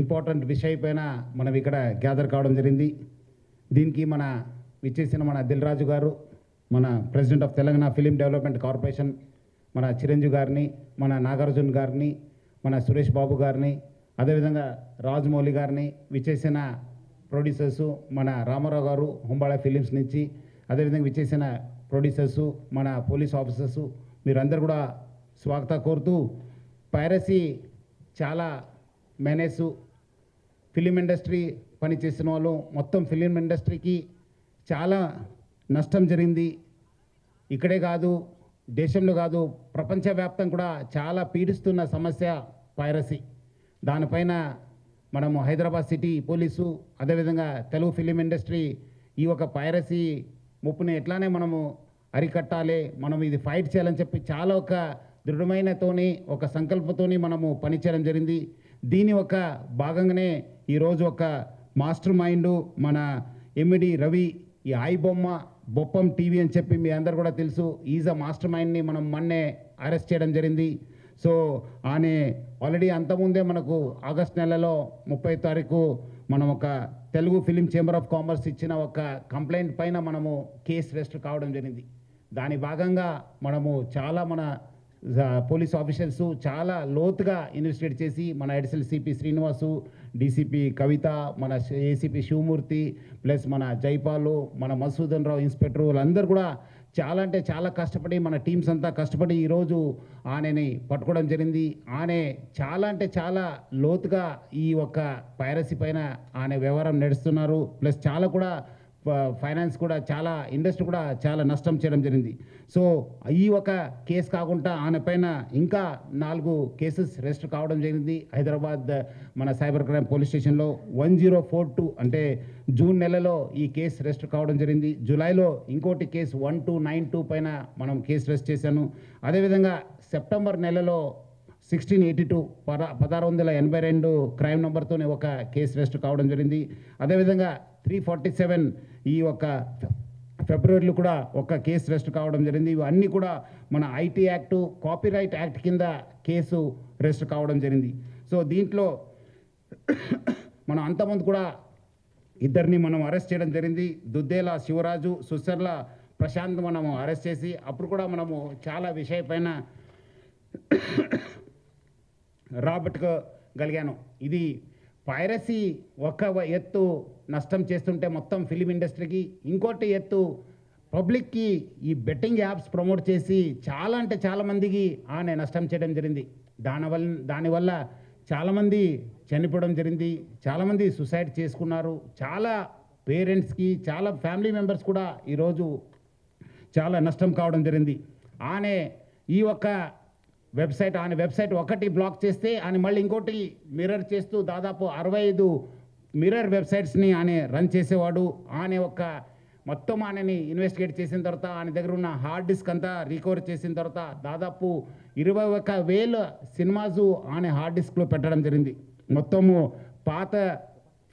Important విషయం పైన మనం ఇక్కడ గ్యాదర్ కావడం జరిగింది. దీనికి మన విచ్చేసిన మన దిల్ రాజు గారు మన president of Telangana film development corporation మన చిరంజీవి గారిని మన నాగార్జున గారిని మన సురేష్ బాబు గారిని అదేవిధంగా రాజమౌళి గారిని విచ్చేసిన ప్రొడ్యూసర్సు మన రామారావు గారు హుంబాళ ఫిలిమ్స్ నుంచి అదేవిధంగా విచ్చేసిన ప్రొడ్యూసర్సు మన పోలీస్ ఆఫీసర్సు మీరందరూ కూడా స్వాగత కోరుతూ పైరసీ చాలా మేనేసు ఫిలిం ఇండస్ట్రీ పనిచేసిన వాళ్ళు మొత్తం ఫిలిం ఇండస్ట్రీకి చాలా నష్టం జరిగింది. ఇక్కడే కాదు దేశంలో కాదు ప్రపంచవ్యాప్తం కూడా చాలా పీడిస్తున్న సమస్య పైరసీ. దానిపైన మనము హైదరాబాద్ సిటీ పోలీసు అదేవిధంగా తెలుగు ఫిలిం ఇండస్ట్రీ ఈ ఒక పైరసీ ముప్పుని ఎట్లానే మనము అరికట్టాలి మనం ఇది ఫైట్ చేయాలని చెప్పి చాలా ఒక దృఢమైనతోని ఒక సంకల్పంతోని మనము పనిచేయడం జరిగింది. దీని ఒక భాగంగానే ఈరోజు ఒక మాస్టర్ మైండ్ మన ఎమ్మిడి రవి ఈ ఐ బొమ్మ బొప్పం టీవీ అని చెప్పి మీ అందరు కూడా తెలుసు. ఈజ్ అ మాస్టర్ మైండ్ని మనం మొన్నే అరెస్ట్ చేయడం జరిగింది. సో ఆమె ఆల్రెడీ అంతకుముందే మనకు ఆగస్ట్ నెలలో ముప్పై తారీఖు మనం ఒక Telugu film chamber of commerce ఇచ్చిన ఒక కంప్లైంట్ పైన మనము కేసు రిజిస్టర్ కావడం జరిగింది. దాని భాగంగా మనము చాలా మన పోలీస్ ఆఫీసర్స్ చాలా లోతుగా ఇన్వెస్టిగేట్ చేసి మన ఎడిసెల్ సిపి శ్రీనివాసు డీసీపీ కవిత మన ఏసీపీ శివమూర్తి ప్లస్ మన జైపాలు మన మసూదన్ రావు ఇన్స్పెక్టర్ వాళ్ళందరూ కూడా చాలా అంటే చాలా కష్టపడి మన టీమ్స్ అంతా కష్టపడి ఈరోజు ఆయనని పట్టుకోవడం జరిగింది. ఆనే చాలా అంటే చాలా లోతుగా ఈ ఒక్క పైరసీ పైన ఆయన వ్యవహారం నడుస్తున్నారు. ప్లస్ చాలా కూడా ఫైనాన్స్ కూడా చాలా ఇండస్ట్రీ కూడా చాలా నష్టం చేయడం జరిగింది. సో ఈ ఒక కేసు కాకుండా ఆమె పైన ఇంకా నాలుగు కేసెస్ రిజిస్టర్ కావడం జరిగింది. హైదరాబాద్ మన సైబర్ క్రైమ్ పోలీస్ స్టేషన్లో వన్ జీరో ఫోర్ టూ అంటే జూన్ నెలలో ఈ కేసు రిజిస్టర్ కావడం జరిగింది. జూలైలో ఇంకోటి case one two nine two పైన మనం కేసు రిజిస్టర్ చేశాను. అదేవిధంగా సెప్టెంబర్ నెలలో సిక్స్టీన్ ఎయిటీ టూ పద పదహారు వందల ఎనభై రెండు క్రైమ్ నెంబర్తోనే ఒక కేసు రిజిస్టర్ కావడం జరిగింది. అదేవిధంగా త్రీ ఫార్టీ సెవెన్ ఈ ఒక ఫిబ్రవరిలో కూడా ఒక కేసు రిజిస్టర్ కావడం జరిగింది. ఇవన్నీ కూడా మన ఐటీ యాక్ట్ కాపీరైట్ యాక్ట్ కింద కేసు రిజిస్టర్ కావడం జరిగింది. సో దీంట్లో మనం అంతమంది కూడా ఇద్దరిని మనం అరెస్ట్ చేయడం జరిగింది. దుద్దేల శివరాజు సుసర్ల ప్రశాంత్ మనము అరెస్ట్ చేసి అప్పుడు కూడా మనము చాలా విషయపైన రాబట్టుకోగలిగాను ఇది పైరసీ ఒక ఎత్తు నష్టం చేస్తుంటే మొత్తం ఫిలిం ఇండస్ట్రీకి ఇంకోటి ఎత్తు పబ్లిక్కి ఈ బెట్టింగ్ యాప్స్ ప్రమోట్ చేసి చాలా అంటే చాలామందికి ఆమె నష్టం చేయడం జరిగింది. దానివల్ల దానివల్ల చాలామంది చనిపోవడం జరిగింది. చాలామంది సుసైడ్ చేసుకున్నారు. చాలా పేరెంట్స్కి చాలా ఫ్యామిలీ మెంబర్స్ కూడా ఈరోజు చాలా నష్టం కావడం జరిగింది. ఆనే ఈ ఒక్క వెబ్సైట్ ఆయన వెబ్సైట్ ఒకటి బ్లాక్ చేస్తే ఆయన మళ్ళీ ఇంకోటి మిర్రర్ చేస్తూ దాదాపు అరవై ఐదు మిర్రర్ వెబ్సైట్స్ని ఆయన రన్ చేసేవాడు. ఆయన ఒక మొత్తం ఆయనని ఇన్వెస్టిగేట్ చేసిన తర్వాత ఆయన దగ్గర ఉన్న హార్డ్ డిస్క్ అంతా రికవర్ చేసిన తర్వాత దాదాపు ఇరవై ఒక వేల సినిమాసు ఆయన హార్డ్ డిస్క్లో పెట్టడం జరిగింది. మొత్తము పాత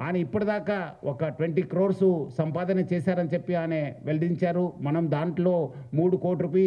ఆయన ఇప్పటిదాకా ఒక ట్వంటీ క్రోర్స్ సంపాదన చేశారని చెప్పి ఆయన వెల్లడించారు మనం దాంట్లో మూడు కోటి రూపీ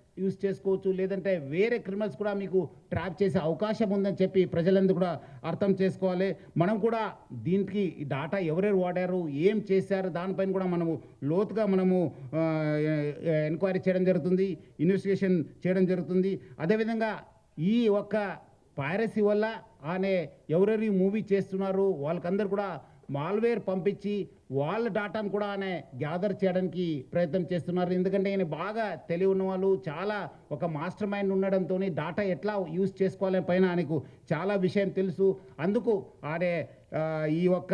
యూస్ చేసుకోవచ్చు లేదంటే వేరే క్రిమినల్స్ కూడా మీకు ట్రాప్ చేసే అవకాశం ఉందని చెప్పి ప్రజలందరూ కూడా అర్థం చేసుకోవాలి. మనం కూడా దీనికి డాటా ఎవరెవరు వాడారు ఏం చేశారు దానిపైన కూడా మనము లోతుగా మనము ఎంక్వైరీ చేయడం జరుగుతుంది ఇన్వెస్టిగేషన్ చేయడం జరుగుతుంది. అదేవిధంగా ఈ ఒక్క పైరసీ వల్ల ఆనే ఎవరెవరు మూవీ చేస్తున్నారు వాళ్ళకందరూ కూడా మాల్వేర్ పంపించి వాళ్ళ డాటాను కూడా ఆయన గ్యాదర్ చేయడానికి ప్రయత్నం చేస్తున్నారు. ఎందుకంటే ఈయన బాగా తెలివి ఉన్న వాళ్ళు చాలా ఒక మాస్టర్ మైండ్ ఉండడంతో డాటా ఎట్లా యూజ్ చేసుకోవాలని పైన ఆయనకు చాలా విషయం తెలుసు. అందుకు ఆడే ఈ ఒక్క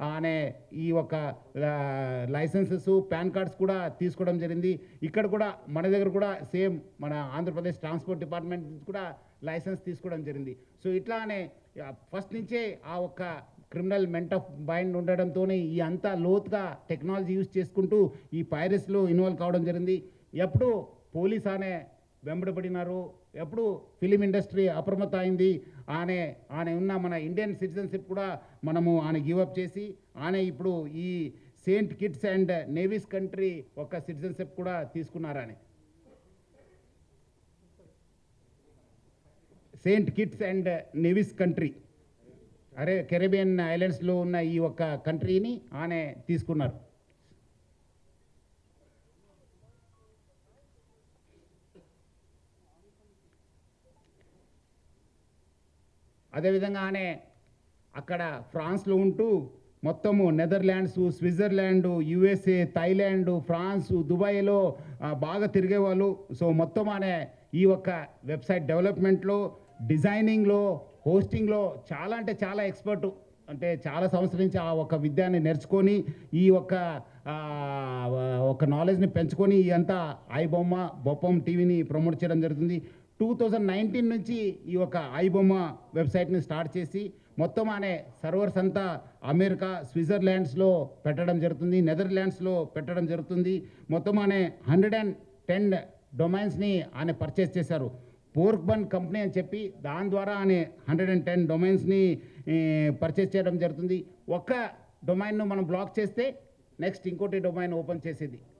అనే ఈ యొక్క లైసెన్సెస్ పాన్ కార్డ్స్ కూడా తీసుకోవడం జరిగింది. ఇక్కడ కూడా మన దగ్గర కూడా సేమ్ మన ఆంధ్రప్రదేశ్ ట్రాన్స్పోర్ట్ డిపార్ట్మెంట్ కూడా లైసెన్స్ తీసుకోవడం జరిగింది. సో ఇట్లానే ఫస్ట్ నుంచే ఆ ఒక్క క్రిమినల్ మెంట్ ఆఫ్ మైండ్ ఉండడంతో ఈ అంతా లోతుగా టెక్నాలజీ యూజ్ చేసుకుంటూ ఈ పైరస్లో ఇన్వాల్వ్ కావడం జరిగింది. ఎప్పుడు పోలీస్ అనే వెంబడబడినారు. ఎప్పుడు ఫిలిం ఇండస్ట్రీ అప్రమత్త అయింది. ఆనే ఆయన ఉన్న మన ఇండియన్ సిటిజన్షిప్ కూడా మనము ఆయన గివప్ చేసి ఆయన ఇప్పుడు ఈ Saint Kitts and Nevis country ఒక సిటిజన్షిప్ కూడా తీసుకున్నారని. Saint Kitts and Nevis country అరే కెరేబియన్ ఐలాండ్స్లో ఉన్న ఈ ఒక్క కంట్రీని ఆయన తీసుకున్నారు. అదేవిధంగా ఆనే అక్కడ ఫ్రాన్స్లో ఉంటూ మొత్తము Netherlands Switzerland USA Thailand France దుబాయ్లో బాగా తిరిగేవాళ్ళు. సో మొత్తం అనే ఈ యొక్క వెబ్సైట్ డెవలప్మెంట్లో డిజైనింగ్లో హోస్టింగ్లో చాలా అంటే చాలా ఎక్స్పర్టు. అంటే చాలా సంవత్సరం నుంచి ఆ ఒక విద్యాన్ని నేర్చుకొని ఈ ఒక్క ఒక నాలెడ్జ్ని పెంచుకొని ఇదంతా అంతా ఐ బొమ్మ బొప్పం టీవీని ప్రమోట్ చేయడం జరుగుతుంది. టూ థౌజండ్ నైన్టీన్ నుంచి ఈ ఒక ఐ బొమ్మ వెబ్సైట్ని స్టార్ట్ చేసి మొత్తం అనే సర్వర్స్ అంతా అమెరికా స్విట్జర్లాండ్స్లో పెట్టడం జరుగుతుంది నెదర్లాండ్స్లో పెట్టడం జరుగుతుంది. మొత్తం అనే హండ్రెడ్ అండ్ టెన్ డొమైన్స్ని ఆయన పర్చేస్ చేశారు. పోర్క్ బన్ కంపెనీ అని చెప్పి దాని ద్వారా ఆయన హండ్రెడ్ అండ్ టెన్ డొమైన్స్ని పర్చేస్ చేయడం జరుగుతుంది. ఒక్క డొమైన్ను మనం బ్లాక్ చేస్తే నెక్స్ట్ ఇంకోటి డొమైన్ ఓపెన్ చేసేది.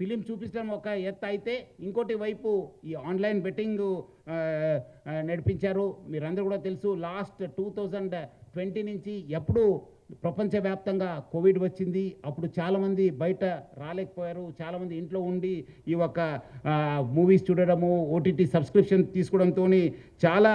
ఫిలిం చూపించడం ఒక ఎత్తు అయితే ఇంకోటి వైపు ఈ ఆన్లైన్ బెట్టింగ్ నడిపించారు. మీరందరూ కూడా తెలుసు లాస్ట్ టూ థౌజండ్ ట్వంటీ నుంచి ఎప్పుడు ప్రపంచవ్యాప్తంగా కోవిడ్ వచ్చింది. అప్పుడు చాలామంది బయట రాలేకపోయారు. చాలామంది ఇంట్లో ఉండి ఈ ఒక మూవీస్ చూడడము ఓటీటీ సబ్స్క్రిప్షన్ తీసుకోవడంతో చాలా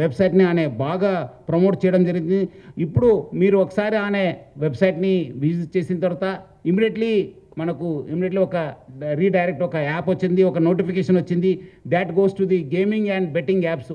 వెబ్సైట్ని ఆయన బాగా ప్రమోట్ చేయడం జరిగింది. ఇప్పుడు మీరు ఒకసారి ఆయన వెబ్సైట్ని విజిట్ చేసిన తర్వాత ఇమీడియట్లీ మనకు ఇమీడియట్లీ ఒక రీడైరెక్ట్ ఒక యాప్ వచ్చింది ఒక నోటిఫికేషన్ వచ్చింది. That goes to the gaming and betting apps.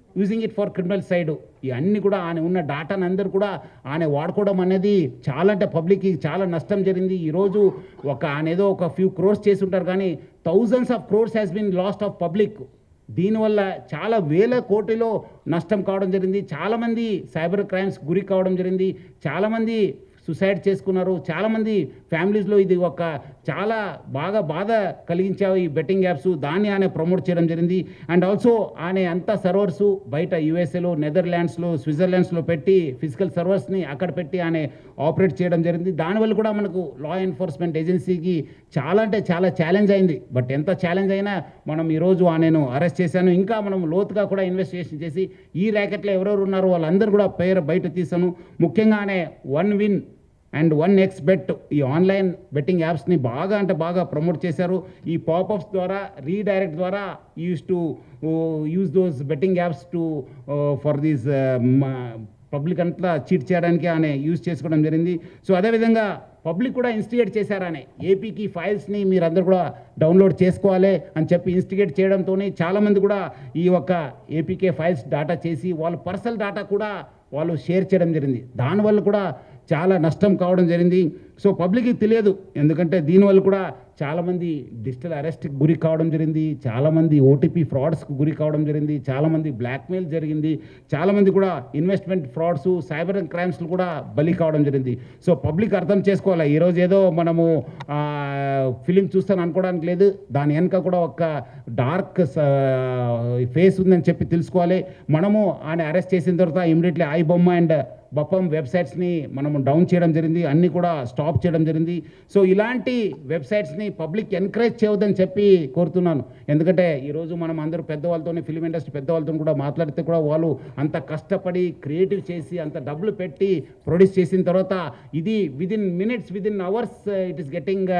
using it for criminal side ఇవన్నీ కూడా ఆయన ఉన్న డాటాను అందరు కూడా ఆయన వాడుకోవడం అనేది చాలా అంటే పబ్లిక్కి చాలా నష్టం జరిగింది. ఈరోజు ఒక ఆయన ఏదో ఒక ఫ్యూ క్రోర్స్ చేసి ఉంటారు కానీ thousands of crores has been lost of public దీనివల్ల చాలా వేల కోటిలో నష్టం కావడం జరిగింది. చాలామంది సైబర్ క్రైమ్స్ గురి కావడం జరిగింది. చాలామంది సుసైడ్ చేసుకున్నారు. చాలామంది ఫ్యామిలీస్లో ఇది ఒక చాలా బాగా బాధ కలిగించావు ఈ బెట్టింగ్ యాప్స్ దాన్ని ఆయన ప్రమోట్ చేయడం జరిగింది. అండ్ ఆల్సో ఆయన అంత సర్వర్స్ బయట యుఎస్ఏలో నెదర్లాండ్స్లో స్విట్జర్లాండ్స్లో పెట్టి ఫిజికల్ సర్వర్స్ని అక్కడ పెట్టి ఆయన ఆపరేట్ చేయడం జరిగింది. దానివల్ల కూడా మనకు లా ఎన్ఫోర్స్మెంట్ ఏజెన్సీకి చాలా అంటే చాలా ఛాలెంజ్ అయింది. బట్ ఎంత ఛాలెంజ్ అయినా మనం ఈరోజు ఆయనను అరెస్ట్ చేశాను. ఇంకా మనం లోతుగా కూడా ఇన్వెస్టిగేషన్ చేసి ఈ ర్యాకెట్లో ఎవరెవరు ఉన్నారో వాళ్ళందరూ కూడా పేరు బయట తీశాను. ముఖ్యంగానే one win and one X bet ఈ ఆన్లైన్ బెట్టింగ్ యాప్స్ని బాగా అంటే బాగా ప్రమోట్ చేశారు. ఈ పాపప్స్ ద్వారా రీడైరెక్ట్ ద్వారా use to use those betting apps to for these public అంతా చీట్ చేయడానికి ఆయన యూజ్ చేసుకోవడం జరిగింది. సో అదేవిధంగా పబ్లిక్ కూడా ఇన్స్టిగేట్ చేశారనే. ఏపీకి ఫైల్స్ని మీరందరూ కూడా డౌన్లోడ్ చేసుకోవాలి అని చెప్పి ఇన్స్టిగేట్ చేయడంతో చాలామంది కూడా ఈ యొక్క ఏపీకే ఫైల్స్ డాటా చేసి వాళ్ళ పర్సనల్ డాటా కూడా వాళ్ళు షేర్ చేయడం జరిగింది. దానివల్ల కూడా చాలా నష్టం కావడం జరిగింది. సో పబ్లిక్కి తెలియదు. ఎందుకంటే దీనివల్ల కూడా చాలామంది డిజిటల్ అరెస్ట్కి గురి కావడం జరిగింది. చాలామంది ఓటీపీ ఫ్రాడ్స్కి గురి కావడం జరిగింది. చాలామంది బ్లాక్మెయిల్ జరిగింది. చాలామంది కూడా ఇన్వెస్ట్మెంట్ ఫ్రాడ్స్ సైబర్ క్రైమ్స్లు కూడా బలి కావడం జరిగింది. సో పబ్లిక్ అర్థం చేసుకోవాలి. ఈరోజు ఏదో మనము ఫిలిం చూస్తాను అనుకోవడానికి లేదు. దాని వెనక కూడా ఒక డార్క్ ఫేస్ ఉందని చెప్పి తెలుసుకోవాలి. మనము ఆయన అరెస్ట్ చేసిన తర్వాత immediately I Bomma and Bappam వెబ్సైట్స్ని మనము డౌన్ చేయడం జరిగింది అన్నీ కూడా స్టాప్ చేయడం జరిగింది. సో ఇలాంటి వెబ్సైట్స్ని పబ్లిక్ ఎంకరేజ్ చేయవద్దని చెప్పి కోరుతున్నాను. ఎందుకంటే ఈరోజు మనం అందరూ పెద్దవాళ్ళతోనే ఫిలిం ఇండస్ట్రీ పెద్దవాళ్ళతో కూడా మాట్లాడితే కూడా వాళ్ళు అంత కష్టపడి క్రియేటివ్ చేసి అంత డబ్బులు పెట్టి ప్రొడ్యూస్ చేసిన తర్వాత ఇది within minutes within hours it is getting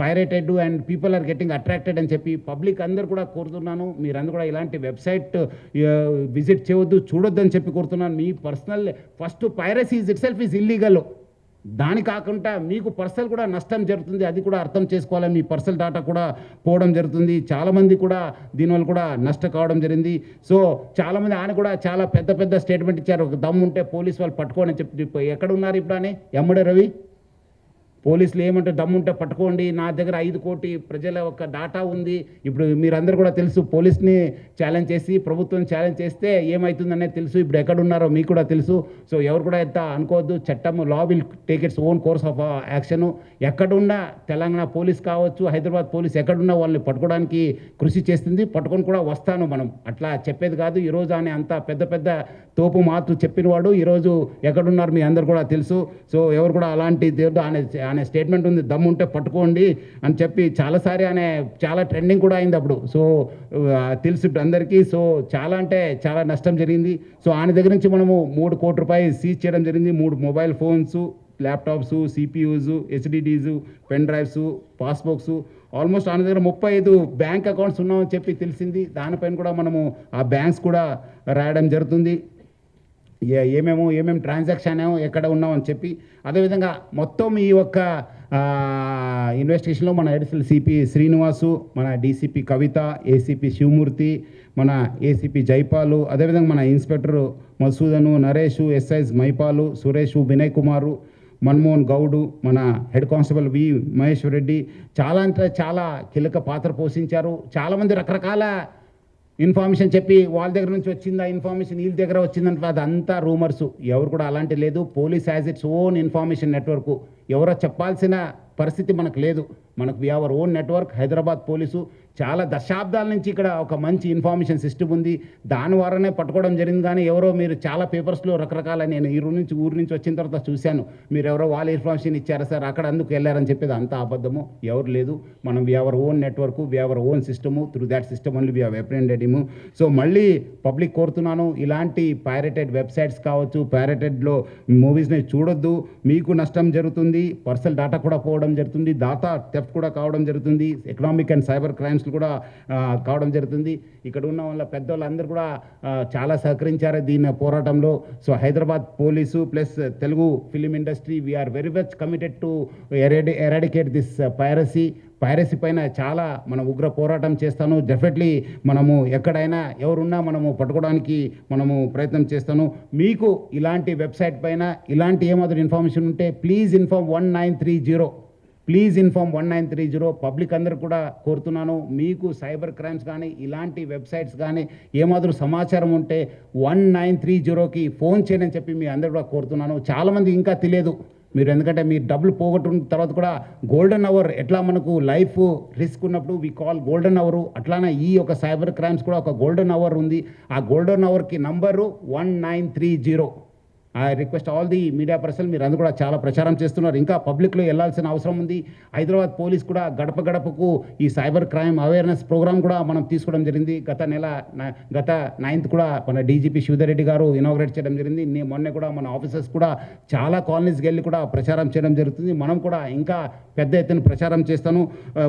pirated and people are getting attracted అని చెప్పి పబ్లిక్ అందరు కూడా కోరుతున్నాను. మీరందరూ కూడా ఇలాంటి వెబ్సైట్ uh, విజిట్ చేయవద్దు చూడొద్దని చెప్పి కోరుతున్నాను. మీ personal first piracy itself is illegal దాని కాకుండా మీకు పర్సనల్ కూడా నష్టం జరుగుతుంది. అది కూడా అర్థం చేసుకోవాలి మీ పర్సనల్ డాటా కూడా పోవడం జరుగుతుంది. చాలామంది కూడా దీనివల్ల కూడా నష్ట కావడం జరిగింది. సో చాలామంది ఆయన కూడా చాలా పెద్ద పెద్ద స్టేట్మెంట్ ఇచ్చారు. ఒక దమ్ము ఉంటే పోలీస్ వాళ్ళు పట్టుకోని చెప్పి ఎక్కడ ఉన్నారు ఇప్పుడు అని ఎమ్మడే రవి? పోలీసులు ఏమంటే దమ్ముంటే పట్టుకోండి నా దగ్గర ఐదు కోటి ప్రజల ఒక డాటా ఉంది. ఇప్పుడు మీరందరూ కూడా తెలుసు పోలీస్ని ఛాలెంజ్ చేసి ప్రభుత్వం ఛాలెంజ్ చేస్తే ఏమవుతుందనేది తెలుసు. ఇప్పుడు ఎక్కడ ఉన్నారో మీకు కూడా తెలుసు. సో ఎవరు కూడా ఎంత అనుకోవద్దు. చట్టం law will take its own course of action ఎక్కడున్నా తెలంగాణ పోలీస్ కావచ్చు హైదరాబాద్ పోలీస్ ఎక్కడున్నా వాళ్ళని పట్టుకోవడానికి కృషి చేస్తుంది. పట్టుకొని కూడా వస్తాను మనం. అట్లా చెప్పేది కాదు. ఈరోజు అని అంత పెద్ద పెద్ద తోపు మాటలు చెప్పినవాడు. ఈరోజు ఎక్కడున్నారు మీ అందరు కూడా తెలుసు. సో ఎవరు కూడా అలాంటి దేవుడు ఆయన ఆయన స్టేట్మెంట్ ఉంది దమ్ము ఉంటే పట్టుకోండి అని చెప్పి చాలాసారి ఆయన చాలా ట్రెండింగ్ కూడా అయింది అప్పుడు. సో తెలుసు ఇప్పుడు అందరికీ. సో చాలా అంటే చాలా నష్టం జరిగింది. సో ఆయన దగ్గర నుంచి మనము మూడు కోటి రూపాయలు సీజ్ చేయడం జరిగింది. మూడు mobile phones laptops CPUs HDDs pen drives passbooks almost ఆయన దగ్గర ముప్పై ఐదు బ్యాంక్ అకౌంట్స్ ఉన్నామని చెప్పి తెలిసింది. దానిపైన కూడా మనము ఆ బ్యాంక్స్ కూడా రాయడం జరుగుతుంది. ఏమేమో ఏమేమి ట్రాన్సాక్షన్ ఎక్కడ ఎక్కడ ఉన్నామని చెప్పి అదేవిధంగా మొత్తం ఈ యొక్క ఇన్వెస్టిగేషన్లో మన ఎడిషనల్ సిపి శ్రీనివాసు మన డీసీపీ కవిత ఏసీపీ శివమూర్తి మన ఏసీపీ జైపాలు అదేవిధంగా మన ఇన్స్పెక్టర్ మసూదను నరేష్ ఎస్ఐస్ మైపాలు సురేష్ వినయ్ కుమారు మన్మోహన్ గౌడు మన head constable V Maheshwar Reddy చాలా అంటే చాలా కీలక పాత్ర పోషించారు. చాలామంది రకరకాల ఇన్ఫర్మేషన్ చెప్పి వాళ్ళ దగ్గర నుంచి వచ్చిందా ఇన్ఫర్మేషన్ వీళ్ళ దగ్గర వచ్చిందంటే అదంతా రూమర్స్. ఎవరు కూడా అలాంటి లేదు. Police has its own information network ఎవరో చెప్పాల్సిన పరిస్థితి మనకు లేదు. మనకు we our own network Hyderabad police. చాలా దశాబ్దాల నుంచి ఇక్కడ ఒక మంచి ఇన్ఫర్మేషన్ సిస్టమ్ ఉంది. దాని ద్వారానే పట్టుకోవడం జరిగింది. కానీ ఎవరో మీరు చాలా పేపర్స్లో రకరకాల నేను ఈ ఊరు నుంచి ఊరు నుంచి వచ్చిన తర్వాత చూశాను. మీరు ఎవరో వాళ్ళ ఇన్ఫర్మేషన్ ఇచ్చారా సార్? అక్కడ అందుకు వెళ్ళారని చెప్పేది అంత అబద్ధము ఎవరు లేదు. మనం we our own network we our own system through that system only we representative so మళ్ళీ పబ్లిక్ కోరుతున్నాను. ఇలాంటి పైరేటెడ్ వెబ్సైట్స్ కావచ్చు పైరేటెడ్లో మూవీస్ని చూడొద్దు. మీకు నష్టం జరుగుతుంది. పర్సనల్ డేటా కూడా పోవడం జరుగుతుంది. దాటా థెఫ్ట్ కూడా కావడం జరుగుతుంది. ఎకనామిక్ అండ్ సైబర్ క్రైమ్స్ కూడా కావడం జరుగుతుంది. ఇక్కడ ఉన్న వాళ్ళ పెద్దవాళ్ళందరూ కూడా చాలా సహకరించారు దీని పోరాటంలో. So Hyderabad police plus Telugu film industry we are very much committed to eradi eradicate this piracy piracy పైన చాలా మనం ఉగ్ర పోరాటం చేస్తాను. డెఫినెట్లీ మనము ఎక్కడైనా ఎవరున్నా మనము పట్టుకోవడానికి మనము ప్రయత్నం చేస్తాను. మీకు ఇలాంటి వెబ్సైట్ పైన ఇలాంటి ఏమాత్రం ఇన్ఫర్మేషన్ ఉంటే please inform one nine three zero please inform one nine three zero public అందరు కూడా కోరుతున్నాను. మీకు సైబర్ క్రైమ్స్ కానీ ఇలాంటి వెబ్సైట్స్ కానీ ఏమాత్రం సమాచారం ఉంటే వన్ నైన్ త్రీ జీరోకి ఫోన్ చేయని చెప్పి మీ అందరు కూడా కోరుతున్నాను. చాలామంది ఇంకా తెలియదు. మీరు ఎందుకంటే మీరు డబ్బులు పోగొట్టుకున్న తర్వాత కూడా గోల్డెన్ అవర్ ఎట్లా మనకు లైఫ్ రిస్క్ ఉన్నప్పుడు వి కాల్ గోల్డెన్ అవర్ అట్లానే ఈ ఒక సైబర్ క్రైమ్స్ కూడా ఒక గోల్డెన్ అవర్ ఉంది. ఆ golden అవర్కి number one nine three zero I request all the media person మీరు అందరూ కూడా చాలా ప్రచారం చేస్తున్నారు. ఇంకా పబ్లిక్లో వెళ్ళాల్సిన అవసరం ఉంది. హైదరాబాద్ పోలీస్ కూడా గడప గడపకు ఈ సైబర్ క్రైమ్ అవేర్నెస్ ప్రోగ్రామ్ కూడా మనం తీసుకోవడం జరిగింది. గత నెల గత నైన్త్ కూడా మన డీజీపీ శివధరెడ్డి గారు ఇనాగ్రేట్ చేయడం జరిగింది. నేను మొన్న కూడా మన ఆఫీసర్స్ కూడా చాలా కాలనీస్కి వెళ్ళి కూడా ప్రచారం చేయడం జరుగుతుంది. మనం కూడా ఇంకా పెద్ద ఎత్తున ప్రచారం చేస్తాను.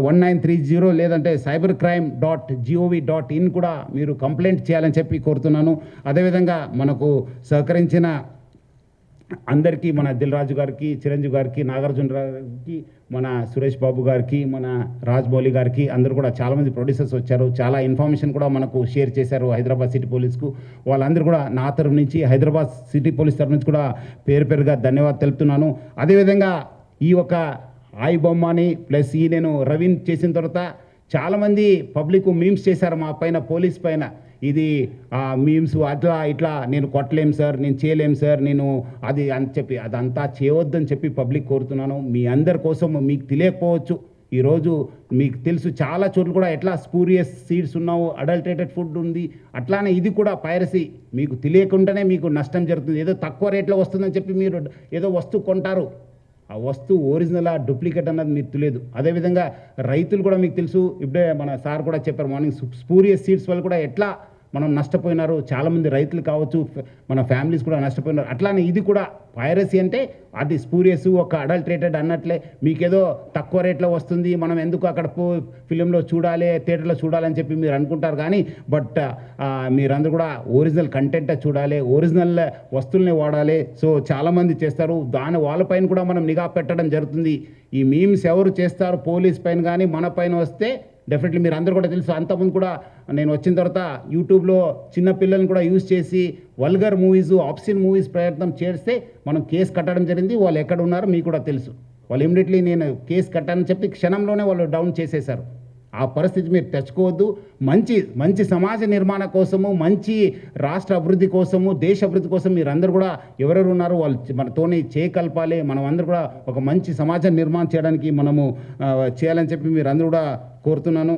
వన్ నైన్ త్రీ జీరో లేదంటే cyber crime dot G O V dot in కూడా మీరు కంప్లైంట్ చేయాలని చెప్పి కోరుతున్నాను. అదేవిధంగా మనకు సహకరించిన అందరికీ మన దిల్ రాజు గారికి చిరంజీవి గారికి నాగార్జున గారికి మన సురేష్ బాబు గారికి మన రాజ్మౌళి గారికి అందరూ కూడా చాలామంది ప్రొడ్యూసర్స్ వచ్చారు. చాలా ఇన్ఫర్మేషన్ కూడా మనకు షేర్ చేశారు హైదరాబాద్ సిటీ పోలీస్కు. వాళ్ళందరూ కూడా నా తరఫు నుంచి హైదరాబాద్ సిటీ పోలీస్ తరఫు నుంచి కూడా పేరు పేరుగా ధన్యవాదాలు తెలుపుతున్నాను. అదేవిధంగా ఈ ఒక ఆయి బొమ్మని ప్లస్ ఈ నేను రవీన్ చేసిన తర్వాత చాలామంది పబ్లిక్ మీమ్స్ చేశారు మా పైన పోలీస్ పైన. ఇది మీమ్స్ అట్లా ఇట్లా నేను కొట్టలేం సార్ నేను చేయలేం సార్ నేను అది అని చెప్పి అదంతా చేయవద్దని చెప్పి పబ్లిక్ కోరుతున్నాను. మీ అందరి కోసం మీకు తెలియకపోవచ్చు. ఈరోజు మీకు తెలుసు చాలా చోట్ల కూడా ఎట్లా స్పూరియస్ సీడ్స్ ఉన్నావు అడల్టేటెడ్ ఫుడ్ ఉంది. అట్లానే ఇది కూడా పైరసీ మీకు తెలియకుండానే మీకు నష్టం జరుగుతుంది. ఏదో తక్కువ రేట్లో వస్తుందని చెప్పి మీరు ఏదో వస్తువు కొంటారు. ఆ వస్తువు ఒరిజినల్ ఆ డూప్లికేట్ అన్నది మీకు తెలియదు. అదేవిధంగా రైతులు కూడా మీకు తెలుసు. ఇప్పుడే మన సార్ కూడా చెప్పారు మార్నింగ్ స్పూరియస్ సీడ్స్ వల్ల కూడా ఎట్లా మనం నష్టపోయినారు చాలామంది రైతులు కావచ్చు మన ఫ్యామిలీస్ కూడా నష్టపోయినారు. అట్లానే ఇది కూడా పైరసీ అంటే అది స్పూరియస్ ఒక అడల్ట్రేటెడ్ అన్నట్లే. మీకేదో తక్కువ రేట్లో వస్తుంది మనం ఎందుకు అక్కడ పో ఫిలింలో చూడాలి థియేటర్లో చూడాలని చెప్పి మీరు అనుకుంటారు కానీ బట్ మీరందరూ కూడా ఒరిజినల్ కంటెంట్ చూడాలి ఒరిజినల్ వస్తువుల్ని వాడాలి. సో చాలామంది చేస్తారు. దాని వాళ్ళపైన కూడా మనం నిఘా పెట్టడం జరుగుతుంది. ఈ మీమ్స్ ఎవరు చేస్తారు పోలీస్ పైన కానీ మన పైన వస్తే డెఫినెట్లీ మీరు అందరూ కూడా తెలుసు. అంతకుముందు కూడా నేను వచ్చిన తర్వాత యూట్యూబ్లో చిన్న పిల్లల్ని కూడా యూజ్ చేసి వల్గర్ మూవీస్ ఆప్షన్ మూవీస్ ప్రయత్నం చేస్తే మనం కేసు కట్టడం జరిగింది. వాళ్ళు ఎక్కడ ఉన్నారో మీకు కూడా తెలుసు. వాళ్ళు ఇమీడియట్లీ నేను కేసు కట్టానని చెప్పి క్షణంలోనే వాళ్ళు డౌన్ చేసేశారు ఆ పరిస్థితి మీరు తెచ్చుకోవద్దు. మంచి మంచి సమాజ నిర్మాణ కోసము మంచి రాష్ట్ర అభివృద్ధి కోసము దేశ అభివృద్ధి కోసం మీరందరూ కూడా ఎవరెవరు ఉన్నారో వాళ్ళు మనతోని చేయకల్పాలి మనం అందరూ కూడా ఒక మంచి సమాజం నిర్మాణం చేయడానికి మనము చేయాలని చెప్పి మీరు కూడా కోరుతున్నాను.